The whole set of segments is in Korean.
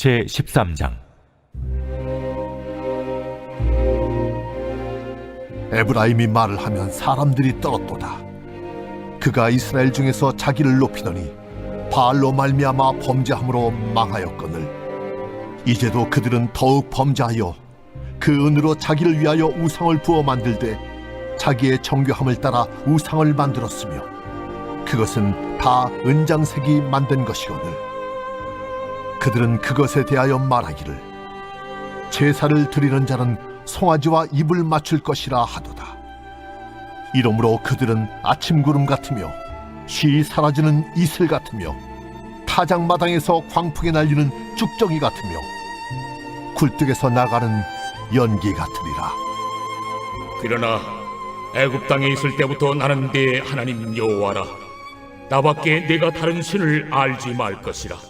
제 13장 에브라임이 말을 하면 사람들이 떨었도다. 그가 이스라엘 중에서 자기를 높이더니 바알로 말미암아 범죄함으로 망하였거늘. 이제도 그들은 더욱 범죄하여 그 은으로 자기를 위하여 우상을 부어 만들되 자기의 정교함을 따라 우상을 만들었으며 그것은 다 은장색이 만든 것이거늘. 그들은 그것에 대하여 말하기를 제사를 드리는 자는 송아지와 입을 맞출 것이라 하도다. 이러므로 그들은 아침 구름 같으며 쉬 사라지는 이슬 같으며 타작 마당에서 광풍에 날리는 쭉정이 같으며 굴뚝에서 나가는 연기 같으리라. 그러나 애굽 땅에 있을 때부터 나는 네 하나님 여호와라. 나밖에 네가 다른 신을 알지 말 것이라.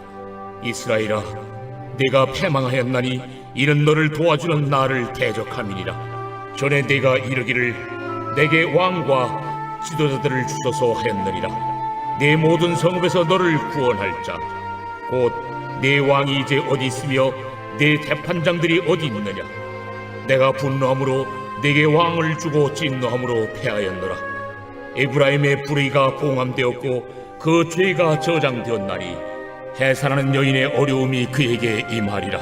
이스라엘아 내가 패망하였나니 이는 너를 도와주는 나를 대적함이니라. 전에 내가 이르기를 내게 왕과 지도자들을 주소서 하였느니라. 내 모든 성읍에서 너를 구원할 자. 곧 내 왕이 이제 어디 있으며 내 재판장들이 어디 있느냐? 내가 분노함으로 내게 왕을 주고 진노함으로 패하였노라. 에브라임의 불의가 봉함되었고 그 죄가 저장되었나니 해산하는 여인의 어려움이 그에게 임하리라.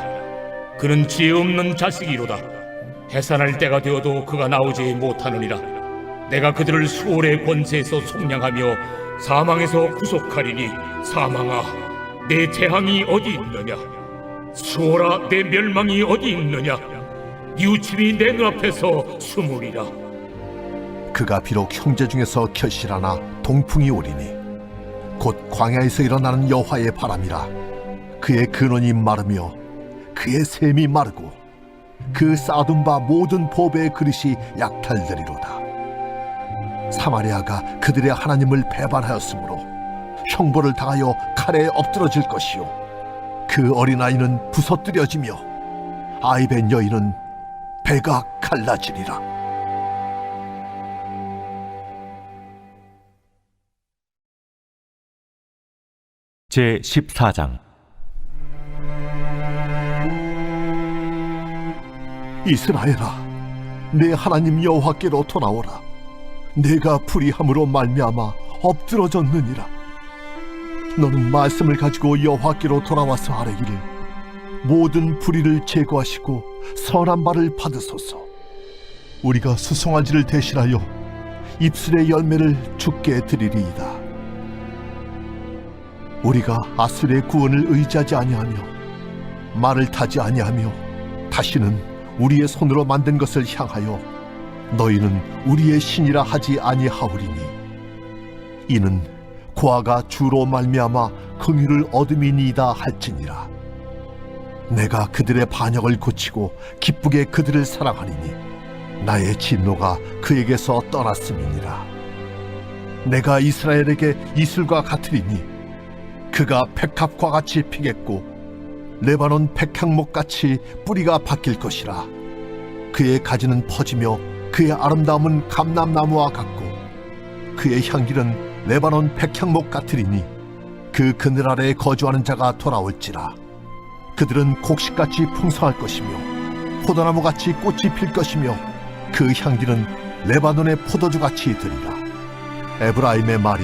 그는 지혜 없는 자식이로다. 해산할 때가 되어도 그가 나오지 못하느니라. 내가 그들을 수월의 권세에서 속량하며 사망에서 구속하리니 사망아 내 재앙이 어디 있느냐? 수월아 내 멸망이 어디 있느냐? 이웃집이 내 눈앞에서 숨으리라. 그가 비록 형제 중에서 결실하나 동풍이 오리니 곧 광야에서 일어나는 여호와의 바람이라. 그의 근원이 마르며 그의 샘이 마르고 그 쌓아둔 바 모든 보배의 그릇이 약탈되리로다. 사마리아가 그들의 하나님을 배반하였으므로 형벌을 당하여 칼에 엎드러질 것이요. 그 어린아이는 부서뜨려지며 아이벤 여인은 배가 갈라지리라 제 14장 이스라엘아, 내 하나님 여호와께로 돌아오라. 내가 불의함으로 말미암아 엎드러졌느니라. 너는 말씀을 가지고 여호와께로 돌아와서 아뢰기를 모든 불의를 제거하시고 선한 말을 받으소서. 우리가 수송아지를 대신하여 입술의 열매를 죽게 드리리이다. 우리가 아술의 구원을 의지하지 아니하며 말을 타지 아니하며 다시는 우리의 손으로 만든 것을 향하여 너희는 우리의 신이라 하지 아니하오리니. 이는 고아가 주로 말미암아 긍휼을 얻음이니이다 할지니라. 내가 그들의 반역을 고치고 기쁘게 그들을 사랑하리니 나의 진노가 그에게서 떠났음이니라. 내가 이스라엘에게 이슬과 같으리니 그가 백합과 같이 피겠고 레바논 백향목 같이 뿌리가 바뀔 것이라. 그의 가지는 퍼지며 그의 아름다움은 감람나무와 같고 그의 향기는 레바논 백향목 같으리니 그 그늘 아래에 거주하는 자가 돌아올지라. 그들은 곡식같이 풍성할 것이며 포도나무같이 꽃이 필 것이며 그 향기는 레바논의 포도주같이 들리라. 에브라임의 말이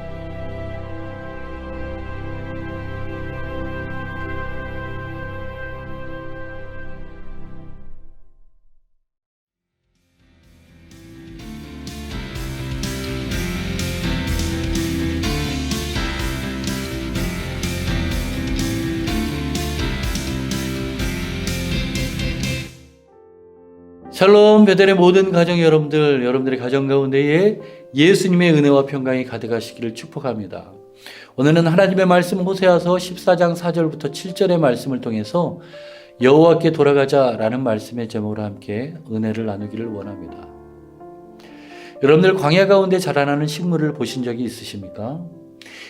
샬롬 베델의 모든 가정 여러분들, 여러분들의 가정 가운데에 예수님의 은혜와 평강이 가득하시기를 축복합니다. 오늘은 하나님의 말씀 호세아서 14장 4절부터 7절의 말씀을 통해서 여호와께 돌아가자라는 말씀의 제목으로 함께 은혜를 나누기를 원합니다. 여러분들 광야 가운데 자라나는 식물을 보신 적이 있으십니까?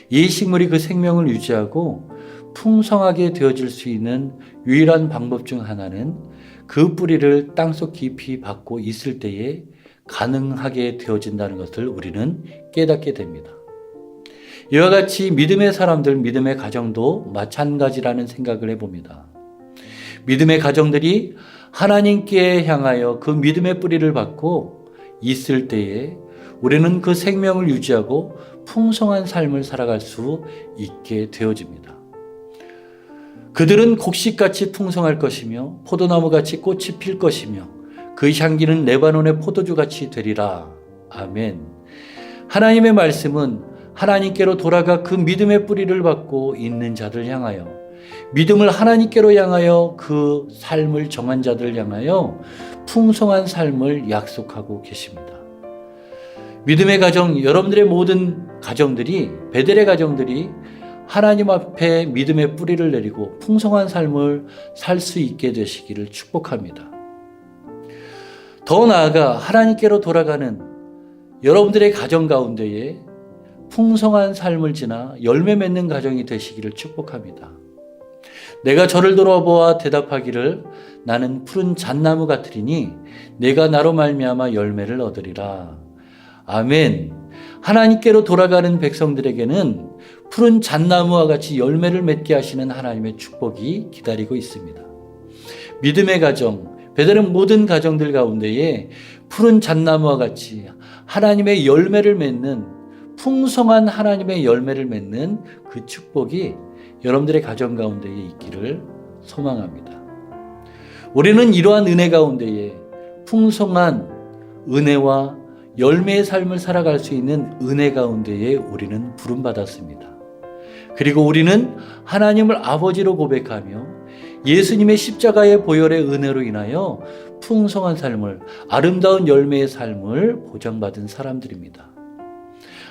이 식물이 그 생명을 유지하고 풍성하게 되어질 수 있는 유일한 방법 중 하나는 그 뿌리를 땅속 깊이 받고 있을 때에 가능하게 되어진다는 것을 우리는 깨닫게 됩니다. 이와 같이 믿음의 사람들, 믿음의 가정도 마찬가지라는 생각을 해봅니다. 믿음의 가정들이 하나님께 향하여 그 믿음의 뿌리를 받고 있을 때에 우리는 그 생명을 유지하고 풍성한 삶을 살아갈 수 있게 되어집니다. 그들은 곡식같이 풍성할 것이며 포도나무같이 꽃이 필 것이며 그 향기는 레바논의 포도주같이 되리라. 아멘. 하나님의 말씀은 하나님께로 돌아가 그 믿음의 뿌리를 받고 있는 자들 향하여 믿음을 하나님께로 향하여 그 삶을 정한 자들 향하여 풍성한 삶을 약속하고 계십니다. 믿음의 가정, 여러분들의 모든 가정들이, 베델의 가정들이 하나님 앞에 믿음의 뿌리를 내리고 풍성한 삶을 살 수 있게 되시기를 축복합니다. 더 나아가 하나님께로 돌아가는 여러분들의 가정 가운데에 풍성한 삶을 지나 열매 맺는 가정이 되시기를 축복합니다. 내가 저를 돌아보아 대답하기를 나는 푸른 잣나무 같으리니 내가 나로 말미암아 열매를 얻으리라. 아멘. 하나님께로 돌아가는 백성들에게는 푸른 잣나무와 같이 열매를 맺게 하시는 하나님의 축복이 기다리고 있습니다. 믿음의 가정, 베드의 모든 가정들 가운데에 푸른 잣나무와 같이 하나님의 열매를 맺는 풍성한 하나님의 열매를 맺는 그 축복이 여러분들의 가정 가운데에 있기를 소망합니다. 우리는 이러한 은혜 가운데에 풍성한 은혜와 열매의 삶을 살아갈 수 있는 은혜 가운데에 우리는 부름받았습니다. 그리고 우리는 하나님을 아버지로 고백하며 예수님의 십자가의 보혈의 은혜로 인하여 풍성한 삶을, 아름다운 열매의 삶을 보장받은 사람들입니다.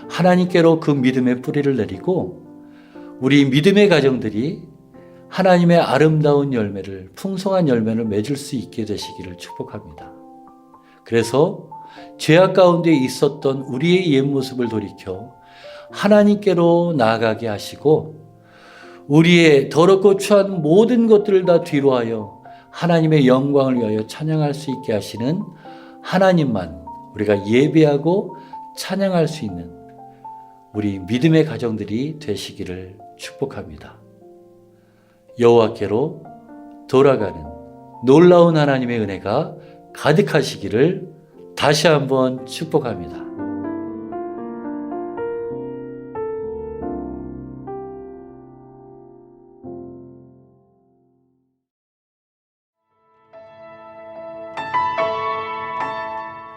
하나님께로 그 믿음의 뿌리를 내리고 우리 믿음의 가정들이 하나님의 아름다운 열매를, 풍성한 열매를 맺을 수 있게 되시기를 축복합니다. 그래서 죄악 가운데 있었던 우리의 옛 모습을 돌이켜 하나님께로 나아가게 하시고 우리의 더럽고 추한 모든 것들을 다 뒤로하여 하나님의 영광을 위하여 찬양할 수 있게 하시는 하나님만 우리가 예배하고 찬양할 수 있는 우리 믿음의 가정들이 되시기를 축복합니다. 여호와께로 돌아가는 놀라운 하나님의 은혜가 가득하시기를 다시 한번 축복합니다.